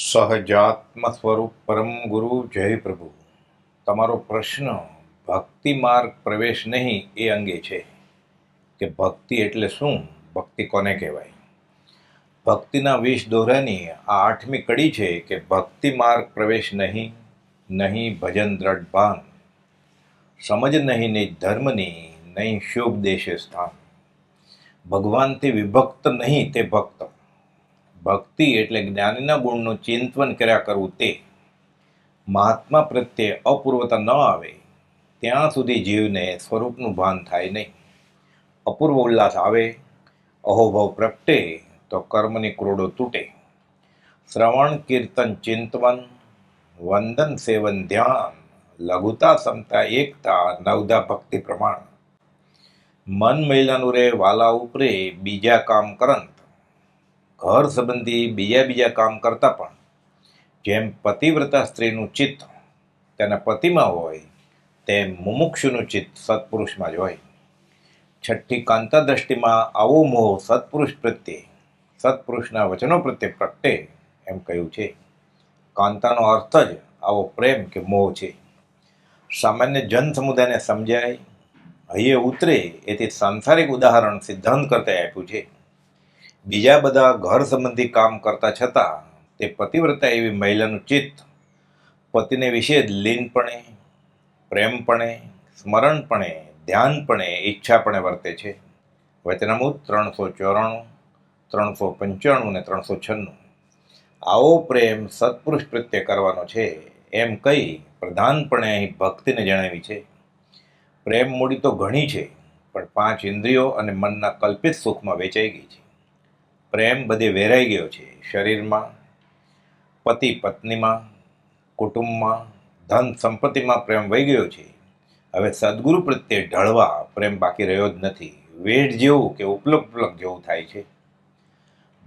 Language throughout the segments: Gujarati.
સહજાત્મ સ્વરૂપ પરમ ગુરુ જય પ્રભુ તમારો પ્રશ્ન ભક્તિ માર્ગ પ્રવેશ નહીં એ અંગે છે કે ભક્તિ એટલે શું? ભક્તિ કોને કહેવાય? ભક્તિના વીસ દોહરાની આ આઠમી કડી છે કે ભક્તિ માર્ગ પ્રવેશ નહીં નહીં ભજન દ્રઢ ભાન સમજ નહીં નહીં ધર્મની, નહીં શુભ દેશે સ્થાન. ભગવાનથી વિભક્ત નહીં, તે ભક્ત. ભક્તિ એટલે જ્ઞાનના ગુણનું ચિંતન કર્યા કરવું તે. મહાત્મા પ્રત્યે અપૂર્વતા ન આવે. ત્યાં સુધી જીવને સ્વરૂપનું ભાન થાય નહીં. અપૂર્વ ઉલ્લાસ આવે. અહોભાવ પ્રગટે તો કર્મની ક્રોડો તૂટે. શ્રવણ, કીર્તન, ચિંતવન, વંદન, સેવન, ધ્યાન, લઘુતા, સમતા, એકતા, નવધા, ભક્તિ પ્રમાણ. મન મહિલાનું રે, વાલા ઉપરે, બીજા કામ કરંત. ઘર સંબંધી બીજા બીજા કામ કરતાં પણ જેમ પતિવ્રતા સ્ત્રીનું ચિત્ત તેના પતિમાં હોય, તેમ મુમુક્ષુનું ચિત્ત સત્પુરુષમાં જ હોય. છઠ્ઠી કાંતા દ્રષ્ટિમાં આવો મોહ સત્પુરુષ પ્રત્યે, સત્પુરુષના વચનો પ્રત્યે પ્રગટે એમ કહ્યું છે. કાંતાનો અર્થ જ આવો પ્રેમ કે મોહ છે. સામાન્ય જન સમુદાયને સમજાય, હૈયે ઉતરે એથી સાંસારિક ઉદાહરણ સિદ્ધાંત કરતા આપ્યું છે. બીજા બધા ઘર સંબંધી કામ કરતા છતાં તે પતિવ્રતા એવી મહિલાનું ચિત્ત, પતિને વિશે લીનપણે, પ્રેમપણે, સ્મરણપણે, ધ્યાનપણે, ઈચ્છાપણે વર્તે છે. વચનામૂત ત્રણસો ચોરાણું, ત્રણસો પંચાણું અને ત્રણસો છન્નું. આવો પ્રેમ સત્પુરુષ પ્રત્યે કરવાનો છે એમ કહી પ્રધાનપણે અહીં ભક્તિને જણાવી છે. પ્રેમ મૂડી તો ઘણી છે, પણ પાંચ ઇન્દ્રિયો અને મનના કલ્પિત સુખમાં વેચાઈ ગઈ છે. પ્રેમ બધે વેરાઈ ગયો છે. શરીરમાં, પતિ પત્નીમાં, કુટુંબમાં, ધન સંપત્તિમાં પ્રેમ વહી ગયો છે. હવે સદગુરુ પ્રત્યે ઢળવા પ્રેમ બાકી રહ્યો જ નથી. વેઢ જેવું કે ઉપલબ્ધ ઉપલબ્ધ જેવું થાય છે.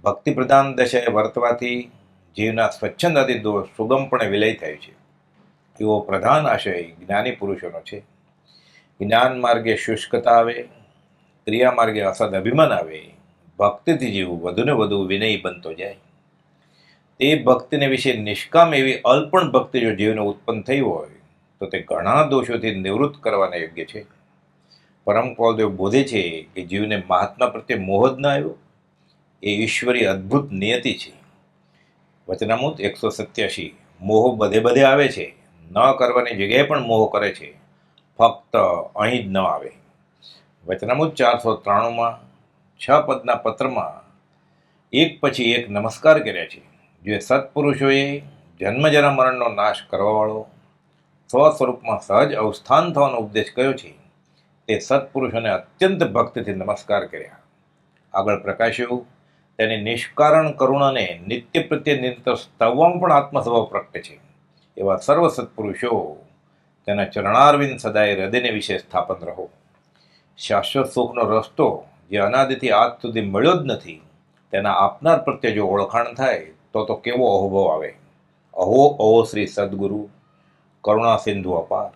ભક્તિ પ્રધાન દશાએ વર્તવાથી જીવના સ્વચ્છંદાથી દોષ સુગમપણે વિલય થાય છે. એવો પ્રધાન આશય જ્ઞાની પુરુષોનો છે. જ્ઞાન માર્ગે શુષ્કતા આવે, ક્રિયા માર્ગે અસદ અભિમાન આવે ભક્તિથી જીવવું વધુને વધુ વિનયી બનતો જાય. તે ભક્તિને વિશે નિષ્કામ એવી અલ્પણ ભક્તિ જો જીવને ઉત્પન્ન થઈ હોય, તો તે ઘણા દોષોથી નિવૃત્ત કરવાના યોગ્ય છે. પરમ કોલદેવ બોધે છે કે જીવને મહાત્મા પ્રત્યે મોહ જ ન આવ્યો. એ ઈશ્વરી અદ્ભુત નિયતિ છે. વચનામૂત એકસો સત્યાસી. મોહ બધે બધે આવે છે. ન કરવાની જગ્યાએ પણ મોહ કરે છે. ફક્ત અહીં જ ન આવે. વચનામૂત ચારસો ત્રાણુંમાં છ પદના પત્રમાં એક પછી એક નમસ્કાર કર્યા છે. જે સત્પુરુષોએ જન્મજરા મરણનો નાશ કરવાવાળો સ્વ સ્વરૂપમાં સહજ અવસ્થાન થવાનો ઉપદેશ કર્યો છે. તે સત્પુરુષોને અત્યંત ભક્તિથી નમસ્કાર કર્યા. આગળ પ્રકાશ્યું, તેની નિષ્કારણ કરુણાને નિત્ય પ્રત્યે નિરંતર સ્તવવામાં પણ આત્મસ્વભાવ પ્રગટે છે. એવા સર્વ સત્પુરુષો તેના ચરણારવિંદ સદાય હૃદયને વિશે સ્થાપન રહો. શાશ્વત સુખનો રસ્તો જે અનાદિથી આજ સુધી મળ્યો જ નથી, તેના આપનાર પ્રત્યે જો ઓળખાણ થાય, તો તો કેવો અહોભવ આવે? અહો અહો શ્રી સદગુરુ, કરુણા સિંધુ અપાર.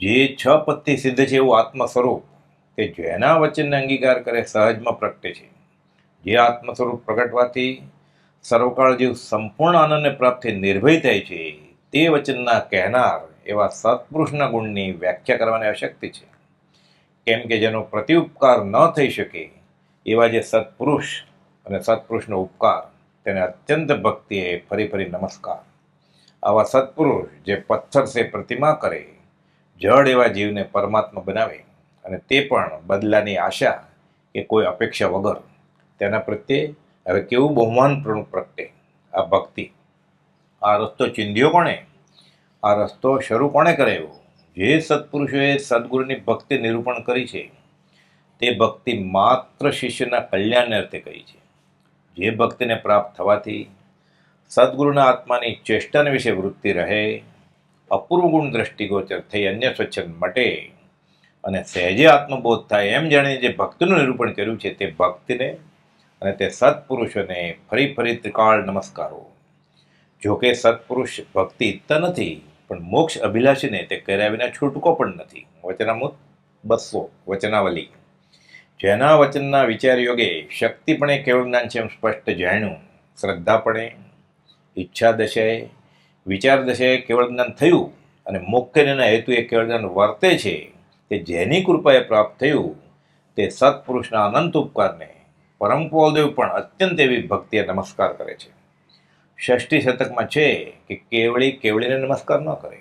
જે છ પત્તી સિદ્ધ છે એવું આત્મ સ્વરૂપ કે જેના વચનને અંગીકાર કરે સહજમાં પ્રગટે છે. જે આત્મ સ્વરૂપ પ્રગટવાથી સર્વકાળ જીવ સંપૂર્ણ આનંદને પ્રાપ્તિ નિર્ભય થાય છે, તે વચનના કહેનાર એવા સત્પુરુષના ગુણની વ્યાખ્યા કરવાની આવશ્યકતા છે. કેમ કે જેનો પ્રતિઉપકાર ન થઈ શકે, એવા જે સત્પુરુષ અને સત્પુરુષનો ઉપકાર, તેને અત્યંત ભક્તિએ ફરી ફરી નમસ્કાર. આવા સત્પુરુષ જે પથ્થર સે પ્રતિમા કરે, જળ એવા જીવને પરમાત્મા બનાવે, અને તે પણ બદલાની આશા કે કોઈ અપેક્ષા વગર. તેના પ્રત્યે હવે કેવું બહુમાનપણું પ્રગટે આ ભક્તિ. આ રસ્તો ચિંધ્યો કોણે? આ રસ્તો શરૂ કોણે કરાવ્યો? જે સત્પુરુષોએ સદગુરુની ભક્તિ નિરૂપણ કરી છે, તે ભક્તિ માત્ર શિષ્યના કલ્યાણને અર્થે કરી છે. જે ભક્તિને પ્રાપ્ત થવાથી સદગુરુના આત્માની ચેષ્ટાને વિશે વૃત્તિ રહે, અપૂર્વ ગુણ દ્રષ્ટિગોચર થઈ અન્ય સ્વચ્છંદ મટે અને સહેજે આત્મબોધ થાય એમ જાણીને જે ભક્તિનું નિરૂપણ કર્યું છે તે ભક્તિને અને તે સત્પુરુષોને ફરી ફરી ત્રિકાળ નમસ્કારો. જોકે સત્પુરુષ ભક્તિ ઈચ્છતા નથી પણ મોક્ષ અભિલાષીને તે કર્યા વિના છૂટકો પણ નથી. વચનામૃત બસો, વચનાવલી. જેના વચનના વિચાર યોગે શક્તિપણે કેવળ જ્ઞાન છે એમ સ્પષ્ટ જાણ્યું. શ્રદ્ધાપણે ઈચ્છા દશાએ, વિચાર દશાએ કેવળ જ્ઞાન થયું અને મુખ્યના એ કેવળ જ્ઞાન વર્તે છે, તે જેની કૃપાએ પ્રાપ્ત થયું, તે સત્પુરુષના અનંત ઉપકારને પરમ પણ અત્યંત એવી ભક્તિએ નમસ્કાર કરે છે. ષષ્ઠી શતકમાં છે કે કેવળી કેવળીને નમસ્કાર ન કરે.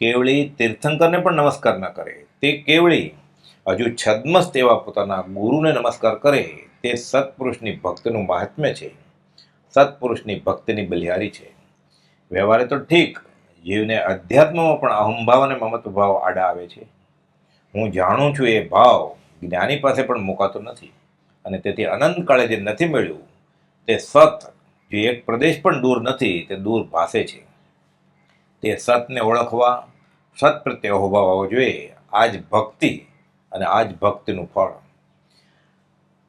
કેવળી તીર્થંકરને પણ નમસ્કાર ન કરે. તે કેવળી હજુ છદ્મસ્ત એવા પોતાના ગુરુને નમસ્કાર કરે તે સત્પુરુષની ભક્તનું મહાત્મ્ય છે. સત્પુરુષની ભક્તિની બલિહારી છે. વ્યવહારે તો ઠીક, જીવને અધ્યાત્મમાં પણ અહંભાવ અને મમત્વ ભાવ આડા આવે છે. હું જાણું છું એ ભાવ જ્ઞાની પાસે પણ મુકાતો નથી અને તેથી અનંત કાળે જે નથી મળ્યું તે સત જે એક પ્રદેશ પણ દૂર નથી, તે દૂર ભાસે છે. તે સતને ઓળખવા, સત પ્રત્યે આવવો જોઈએ. આ જ ભક્તિ અને આ જ ભક્તિનું ફળ.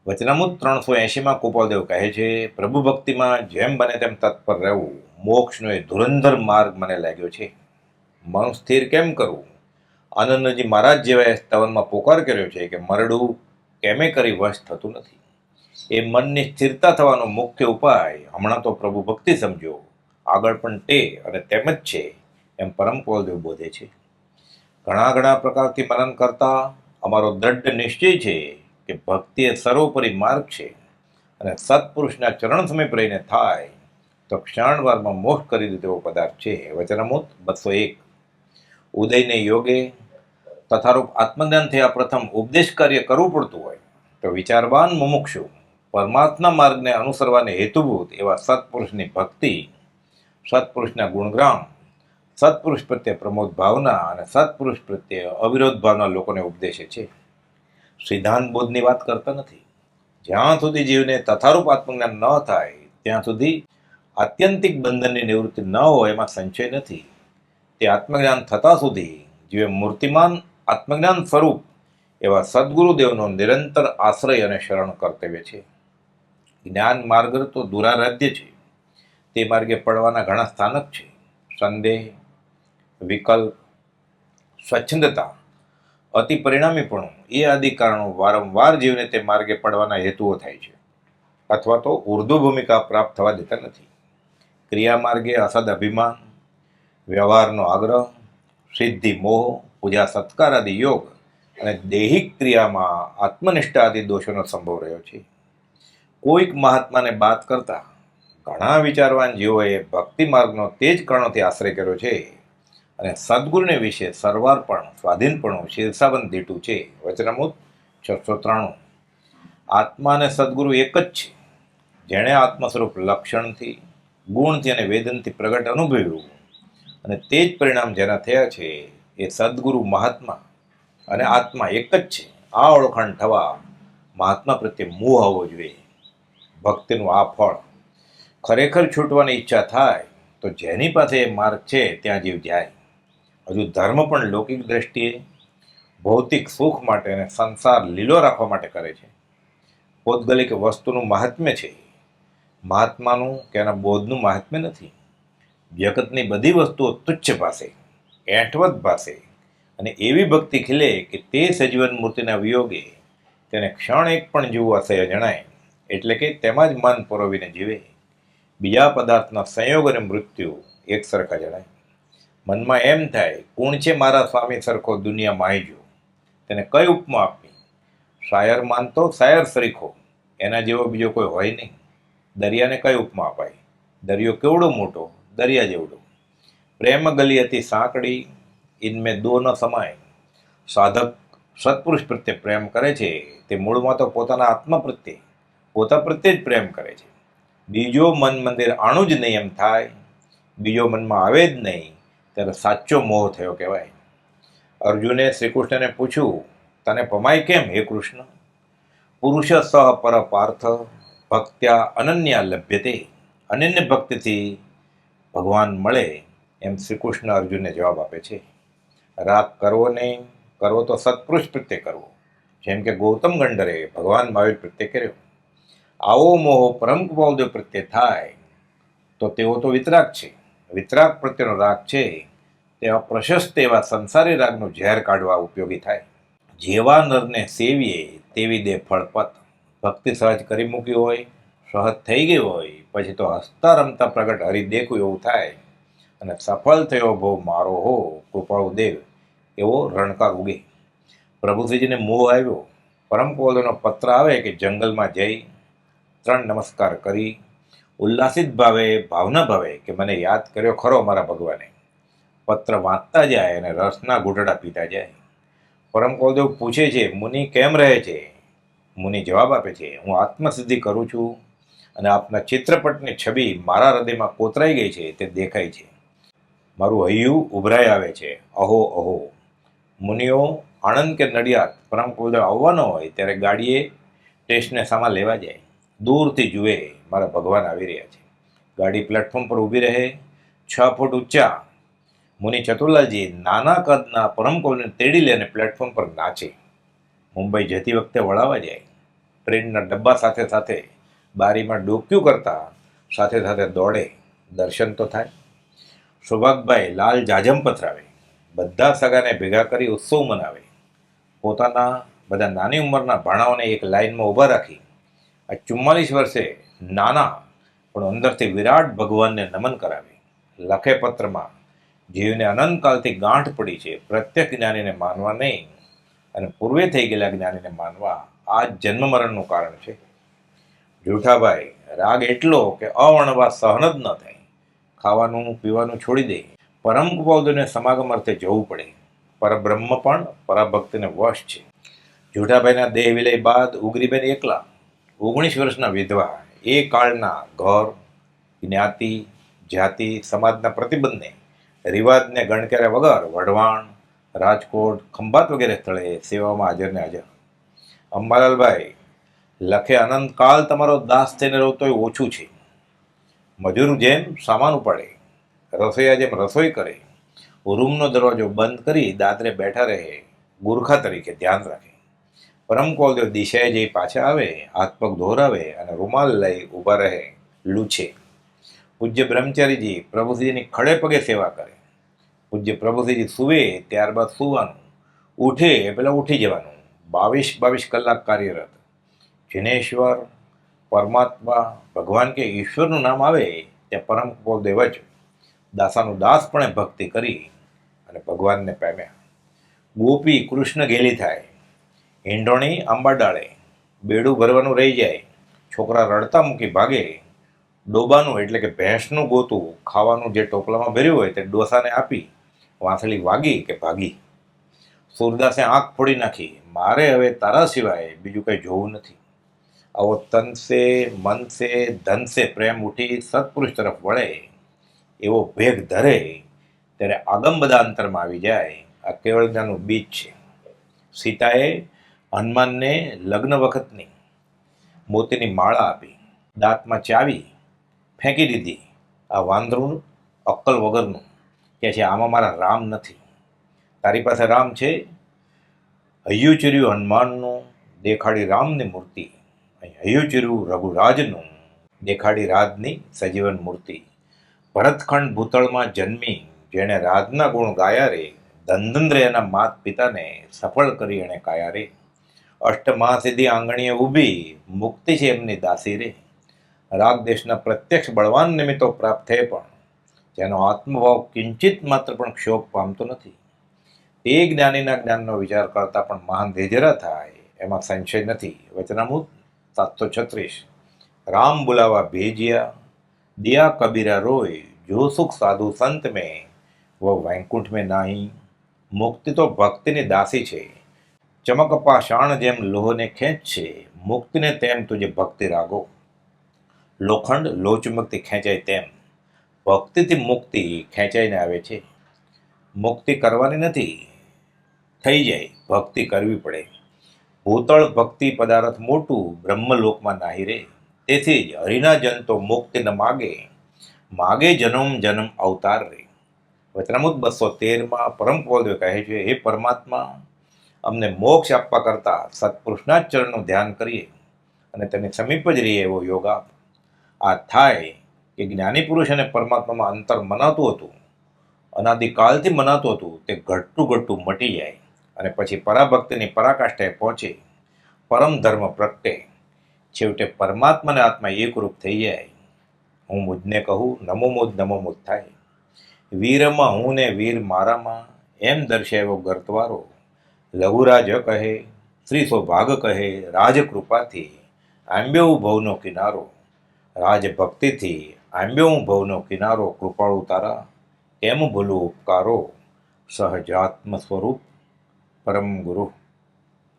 વચનામૃત ત્રણસો એંશીમાં કોપાલદેવ કહે છે, પ્રભુ ભક્તિમાં જેમ બને તેમ તત્પર રહેવું. મોક્ષનો એ ધુરંધર માર્ગ મને લાગ્યો છે. મન સ્થિર કેમ કરવું આનંદજી મહારાજ જેવાએ સ્તવનમાં પોકાર કર્યો છે કે મરડું કેમે કરી વશ થતું નથી. એ મનની સ્થિરતા થવાનો મુખ્ય ઉપાય. હમણાં તો પ્રભુ ભક્તિ સમજો. આગળ પણ તે અને તેમ જ છે. એમ પરમ કુલદેવ બોધે છે. ઘણા ઘણા પ્રકારથી મનન કરતા અમારો દ્રઢ નિશ્ચય છે કે ભક્તિ એ સર્વોપરી માર્ગ છે અને સત્પુરુષના ચરણ સમય રહીને થાય તો ક્ષણવારમાં મોક્ષ કરી દે તેવો પદાર્થ છે. વચનામૃત બસો એક. ઉદયને યોગે તથારૂપ આત્મજ્ઞાનથી આ પ્રથમ ઉપદેશ કાર્ય કરવું પડતું હોય તો વિચારવાન મુમુક્ષુ. પરમાત્મા માર્ગને અનુસરવાને હેતુભૂત એવા સત્પુરુષની ભક્તિ, સત્પુરુષના ગુણગ્રામ સત્પુરુષ પ્રત્યે પ્રમોદ ભાવના અને સત્પુરુષ પ્રત્યે અવિરોધ ભાવના લોકોને ઉપદેશે છે. સિદ્ધાંત બોધની વાત કરતા નથી. જ્યાં સુધી જીવને તથારૂપ આત્મજ્ઞાન ન થાય, ત્યાં સુધી આત્યંતિક બંધનની નિવૃત્તિ ન હોય એમાં સંશય નથી. તે આત્મજ્ઞાન થતાં સુધી જીવે મૂર્તિમાન આત્મજ્ઞાન સ્વરૂપ એવા સદગુરુદેવનો નિરંતર આશ્રય અને શરણ કર્તવ્ય છે. જ્ઞાન માર્ગ તો દુરારાધ્ય છે. તે માર્ગે પડવાના ઘણા સ્થાનક છે. સંદેહ, વિકલ્પ, સ્વચ્છંદતા, અતિ પરિણામીપણું, એ આદિ કારણો વારંવાર જીવને તે માર્ગે પડવાના હેતુઓ થાય છે. અથવા તો ઉર્દુ ભૂમિકા પ્રાપ્ત થવા દેતા નથી. ક્રિયા માર્ગે અસદ અભિમાન, વ્યવહારનો આગ્રહ, સિદ્ધિ મોહ, પૂજા સત્કાર આદિ યોગ અને દૈહિક ક્રિયામાં આત્મનિષ્ઠા આદિ દોષોનો સંભવ રહ્યો છે. કોઈક મહાત્માને બાત કરતા ઘણા વિચારવાન જીવોએ ભક્તિ માર્ગનો તે જ કણોથી આશ્રય કર્યો છે. અને સદગુરુને વિશે સરવારપણ, સ્વાધીનપણું શીર્ષાબંધ દીટું છે. વચનામૃત છસો ત્રાણું. આત્મા અને સદગુરુ એક જ છે. જેણે આત્મ સ્વરૂપ લક્ષણથી, ગુણથી અને વેદનથી પ્રગટ અનુભવ્યું. અને તે જ પરિણામ જેના થયા છે એ સદગુરુ મહાત્મા અને આત્મા એક જ છે. આ ઓળખાણ થવા મહાત્મા પ્રત્યે મોહ હોવો જોઈએ. ભક્તિનું આ ફળ. ખરેખર છૂટવાની ઈચ્છા થાય તો જેની પાસે માર્ગ છે ત્યાં જીવ જાય. હજુ ધર્મ પણ લૌકિક દ્રષ્ટિએ ભૌતિક સુખ માટે અને સંસાર લીલો રાખવા માટે કરે છે. પૌદ્ગલિક વસ્તુનું મહાત્મ્ય છે. મહાત્માનું કે એના બોધનું મહાત્મ્ય નથી. જગતની બધી વસ્તુઓ તુચ્છ ભાષે, એંઠવત ભાષે અને એવી ભક્તિ ખીલે કે તે સજીવન મૂર્તિના વિયોગે તેને ક્ષણ એક પણ જીવવું અસહ્ય જણાય. એટલે કે તેમાં જ મન પરોવીને જીવે. બીજા પદાર્થના સંયોગ અને મૃત્યુ એક સરખા જણાય. મનમાં એમ થાય, કોણ છે મારા સ્વામી સરખો દુનિયા માહીજો તેને કઈ ઉપમા આપવી? શાયર માનતો, શાયર સરીખો એના જેવો બીજો કોઈ હોય નહીં. દરિયાને કઈ ઉપમા અપાય? દરિયો કેવડો મોટો? દરિયા જેવડો. પ્રેમ ગલી હતી સાંકડી ઇનમે દો ન સમાય. સાધક સત્પુરુષ પ્રત્યે પ્રેમ કરે છે, તે મૂળમાં તો પોતાના આત્મા પ્રત્યે પોતા પ્રત્યે જ પ્રેમ કરે છે. બીજો મન મંદિર આણું જ નહીં એમ થાય. બીજો મનમાં આવે જ નહીં. ત્યારે સાચો મોહ થયો કહેવાય. અર્જુને શ્રી કૃષ્ણને પૂછ્યું, તને પમાય કેમ હે કૃષ્ણ? પુરુષ સહ પર પાર્થ ભક્ત્યા અનન્યા લભ્યતે. અનન્ય ભક્તિથી ભગવાન મળે. એમ શ્રી કૃષ્ણ અર્જુનને જવાબ આપે છે. રાગ કરવો નહીં. કરવો તો સત્પુરુષ પ્રત્યે કરવો. જેમ કે ગૌતમ ગંડરે ભગવાન મહાવીર પ્રત્યે કર્યો. આવો મોહ પરમ કુમાવદેવ પ્રત્યે થાય, તો તેઓ તો વિતરાગ છે. વિતરાગ પ્રત્યેનો રાગ છે. તે પ્રશસ્ત એવા સંસારી રાગનું ઝેર કાઢવા ઉપયોગી થાય. જેવા નરને સેવીએ તેવી દે ફળપત. ભક્તિ સહજ કરી મૂકી હોય, સહજ થઈ ગઈ હોય, પછી તો હસતા રમતા પ્રગટ હરી દેખું એવું થાય. અને સફળ થયો ભો મારો હો, કૃપાળુ દેવ, એવો રણકાર ઉગે. પ્રભુશ્રીજીને મોહ આવ્યો. પરમ પત્ર આવે કે જંગલમાં જઈ ત્રણ નમસ્કાર કરી, ઉલ્લાસિત ભાવે, ભાવના ભાવે કે મને યાદ કર્યો ખરો મારા ભગવાને. પત્ર વાંચતા જાય અને રસના ઘૂંટડા પીતા જાય. પરમ કોલદેવ પૂછે છે, મુનિ કેમ રહે છે? મુનિ જવાબ આપે છે, હું આત્મસિદ્ધિ કરું છું અને આપના ચિત્રપટની છબી મારા હૃદયમાં કોતરાઈ ગઈ છે, તે દેખાય છે. મારું હૈયું ઉભરાઈ આવે છે. અહો અહો. મુનિઓ, આણંદ કે નડિયાદ પરમ કોલદેવ આવવાનો હોય ત્યારે ગાડીએ ટેસ્ટને સામા લેવા જાય. દૂરથી જુએ મારા ભગવાન આવી રહ્યા છે. ગાડી પ્લેટફોર્મ પર ઊભી રહે, છ ફૂટ ઊંચા. મુનિ ચતુલાજી નાના કદના પરમ કોલને તેડી લે અને પ્લેટફોર્મ પર નાચે. મુંબઈ જતી વખતે વળાવા જાય. ટ્રેનના ડબ્બા સાથે સાથે બારીમાં ડોક્યું કરતા સાથે સાથે દોડે. દર્શન તો થાય. સૌભાગભાઈ લાલ જાજમ પથરાવે બધા સગાને ભેગા કરી ઉત્સવ મનાવે. પોતાના બધા નાની ઉંમરના ભાણાઓને એક લાઈનમાં ઊભા રાખી આ ચુમ્માલીસ વર્ષે નાના, પણ અંદરથી વિરાટ ભગવાનને નમન કરાવી. લખે પત્રમાં, જીવને અનંતકાલથી ગાંઠ પડી છે. પ્રત્યેક જ્ઞાનીને માનવા નહીં. અને પૂર્વે થઈ ગયેલા જ્ઞાનીને માનવા આ જન્મ મરણનું કારણ છે. જૂઠાભાઈ રાગ એટલો કે અવર્ણવા સહન જ ન થાય. ખાવાનું, પીવાનું છોડી દે. પરમ પૌદને સમાગમ અર્થે જવું પડે. પરબ્રહ્મ પણ પરાભક્તિને વશ છે. જૂઠાભાઈના દેહ વિલય બાદ ઉગરીબેન એકલા ઓગણીસ વર્ષના વિધવા એ કાળના ઘર, જ્ઞાતિ, જાતિ, સમાજના પ્રતિબંધને રિવાજને ગણકાર્યા વગર વઢવાણ, રાજકોટ, ખંભાત વગેરે સ્થળે સેવામાં હાજર ને હાજર. અંબાલાલભાઈ, લખે અનંતકાલ તમારો દાસ થઈને રહો તોય ઓછું છે. મજૂર જેમ સામાન ઉપાડે, રસોઈયા જેમ રસોઈ કરે, રૂમનો દરવાજો બંધ કરી દાદરે બેઠા રહે, ગુરખા તરીકે ધ્યાન રાખે. પરમ કોલદેવ દિશાએ જઈ પાછા આવે હાથ પગ ધોરાવે અને રૂમાલ લઈ ઊભા રહે, લૂછે. પૂજ્ય બ્રહ્મચારીજી પ્રભુશ્રીની ખડે પગે સેવા કરે. પૂજ્ય પ્રભુશ્રીજી સૂવે, ત્યારબાદ સૂવાનું. ઉઠે પહેલાં ઉઠી જવાનું. બાવીસ બાવીસ કલાક કાર્યરત. જિનેશ્વર, પરમાત્મા, ભગવાન કે ઈશ્વરનું નામ આવે, ત્યાં પરમ કોલદેવ જ. દાસાનું દાસપણે ભક્તિ કરી અને ભગવાનને પામ્યા. ગોપી કૃષ્ણ ગેલી થાય. ઈંડોણી આંબાડાળે બેડું ભરવાનું રહી જાય. છોકરા રડતા મૂકી ભાગે. ડોબાનું એટલે કે ભેંસનું ગોતું ખાવાનું જે ટોપલામાં ભર્યું હોય તે ડોસાને આપી. વાંસળી વાગી કે ભાગી. સુરદાસે આંખ ફોડી નાખી. મારે હવે તારા સિવાય બીજું કંઈ જોવું નથી. આવો તનસે, મનસે, ધનસે પ્રેમ ઉઠી સત્પુરુષ તરફ વળે. એવો ભેગ ધરે ત્યારે આગમ બધા અંતરમાં આવી જાય. આ કેવળ જ્ઞાનનું બીજ છે. સીતાએ હનુમાનને લગ્ન વખતની મોતીની માળા આપી, દાંતમાં ચાવી ફેંકી દીધી. આ વાંદરું અક્કલ વગરનું કે છે, આમાં મારા રામ નથી. તારી પાસે રામ છે? હૈયું ચીર્યું હનુમાનનું દેખાડી રામની મૂર્તિ હૈયું ચીર્યું રઘુરાજનું દેખાડી રાજની સજીવન મૂર્તિ. ભરતખંડ ભૂતળમાં જન્મી, જેણે રાજના ગુણ ગાયા રે ધનધંદ્ર એના માત પિતાને સફળ કરી એણે કાયા રે. અષ્ટમા સીધી આંગણીએ ઊભી, મુક્તિ છે એમની દાસી રે. રાગ દેશના પ્રત્યક્ષ બળવાન નિમિત્તો પ્રાપ્ત થયે પણ, જેનો આત્મભાવ કિંચિત માત્ર પણ ક્ષોભ પામતો નથી. એ જ્ઞાનીના જ્ઞાનનો વિચાર કરતા પણ મહાન ધેજરા થાય, એમાં સંશય નથી. વચનામૃત સાતસો છત્રીસ. રામ બુલાવા ભેજિયા, દિયા કબીરા રોય, જો સુખ સાધુ સંત મેં વ વૈકુંઠ મેં નાહી. મુક્તિ તો ભક્તિની દાસી છે. ચમક પાષાણ જેમ લોહને ખેંચશે, મુક્તને તેમ તુજે ભક્તિ રાગો. લોખંડ લોચમકથી ખેંચાય તેમ, ભક્તિથી મુક્તિ ખેંચાઈને આવે છે. મુક્તિ કરવાની નથી, થઈ જાય, ભક્તિ કરવી પડે. ભૂતળ ભક્તિ પદાર્થ મોટું, બ્રહ્મલોકમાં નાહી રે. તેથી જ હરિના જન તો મુક્તિ ન માગે માગે જન્મ જન્મ અવતાર રે. વચનામુદ બસો તેરમાં પરમ કોલદેવ કહે છે, હે પરમાત્મા અમને મોક્ષ આપવા કરતાં સત્પુરુષના ચરણનું ધ્યાન કરીએ અને તેની સમીપ જ રહીએ એવો યોગ આપ. આ થાય કે જ્ઞાની પુરુષ અને પરમાત્મામાં અંતર મનાતું હતું અનાદિકાલથી મનાતું હતું, તે ઘટતું ઘટતું મટી જાય અને પછી પરાભક્તિની પરાકાષ્ઠાએ પહોંચે. પરમ ધર્મ પ્રગટે. છેવટે પરમાત્માને આત્મા એકરૂપ થઈ જાય. હું મુજને કહું, નમો મુજ નમો મુજ થાય. વીરમાં હું ને વીર મારામાં એમ દર્શાવ્યો ગર્તવારો. લઘુરાજ કહે શ્રી સૌભાગ કહે, રાજકૃપાથી આંબ્યો ભવનો કિનારો. રાજભક્તિથી આંબ્યો ભવનો કિનારો, કૃપાળુ તારા, કેમ ભૂલું ઉપકારો? સહજાત્મ સ્વરૂપ પરમ ગુરુ